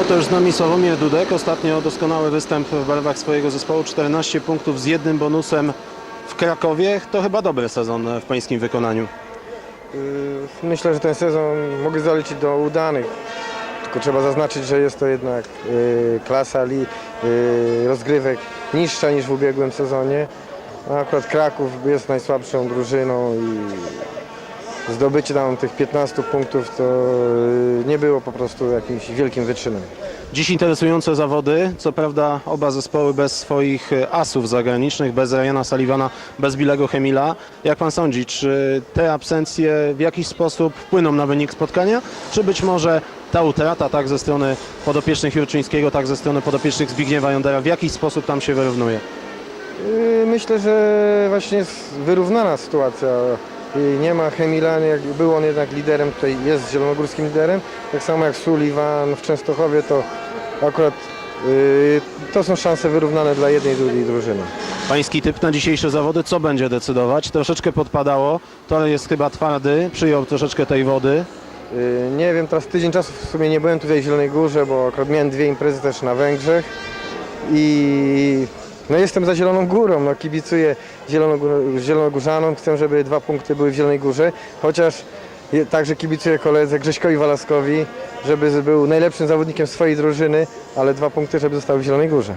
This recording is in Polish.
Oto już z nami Sławomir Dudek. Ostatnio doskonały występ w barwach swojego zespołu. 14 punktów z jednym bonusem w Krakowie. To chyba dobry sezon w pańskim wykonaniu. Yy, Myślę, że ten sezon mogę zaliczyć do udanych. Tylko trzeba zaznaczyć, że jest to jednak yy, klasa li, yy, rozgrywek niższa niż w ubiegłym sezonie. A akurat Kraków jest najsłabszą drużyną i zdobycie tam tych 15 punktów to yy, nie było po prostu jakimś wielkim wyczynem. Dziś interesujące zawody. Co prawda oba zespoły bez swoich e, asów zagranicznych, bez Ryana Sullivana, bez Bilego Chemila. Jak pan sądzi, czy te absencje w jakiś sposób wpłyną na wynik spotkania? Czy być może ta utrata tak ze strony podopiecznych Jurczyńskiego, tak ze strony podopiecznych Zbigniewa Jądera w jakiś sposób tam się wyrównuje? Yy, Myślę, że właśnie jest wyrównana sytuacja. Nie ma Chemilany, jak był on jednak liderem, tutaj jest zielonogórskim liderem. Tak samo jak Sullivan w Częstochowie, to akurat yy, to są szanse wyrównane dla jednej i drugiej drużyny. Pański typ na dzisiejsze zawody, co będzie decydować? Troszeczkę podpadało, to jest chyba twardy, przyjął troszeczkę tej wody. Yy, Nie wiem, teraz tydzień czasu w sumie nie byłem tutaj w Zielonej Górze, bo akurat miałem dwie imprezy też na Węgrzech i no jestem za Zieloną Górą, no kibicuję Zielonogór- Zielonogórzanom, chcę, żeby dwa punkty były w Zielonej Górze, chociaż także kibicuję koledze Grześkowi Walaskowi, żeby był najlepszym zawodnikiem swojej drużyny, ale dwa punkty, żeby zostały w Zielonej Górze.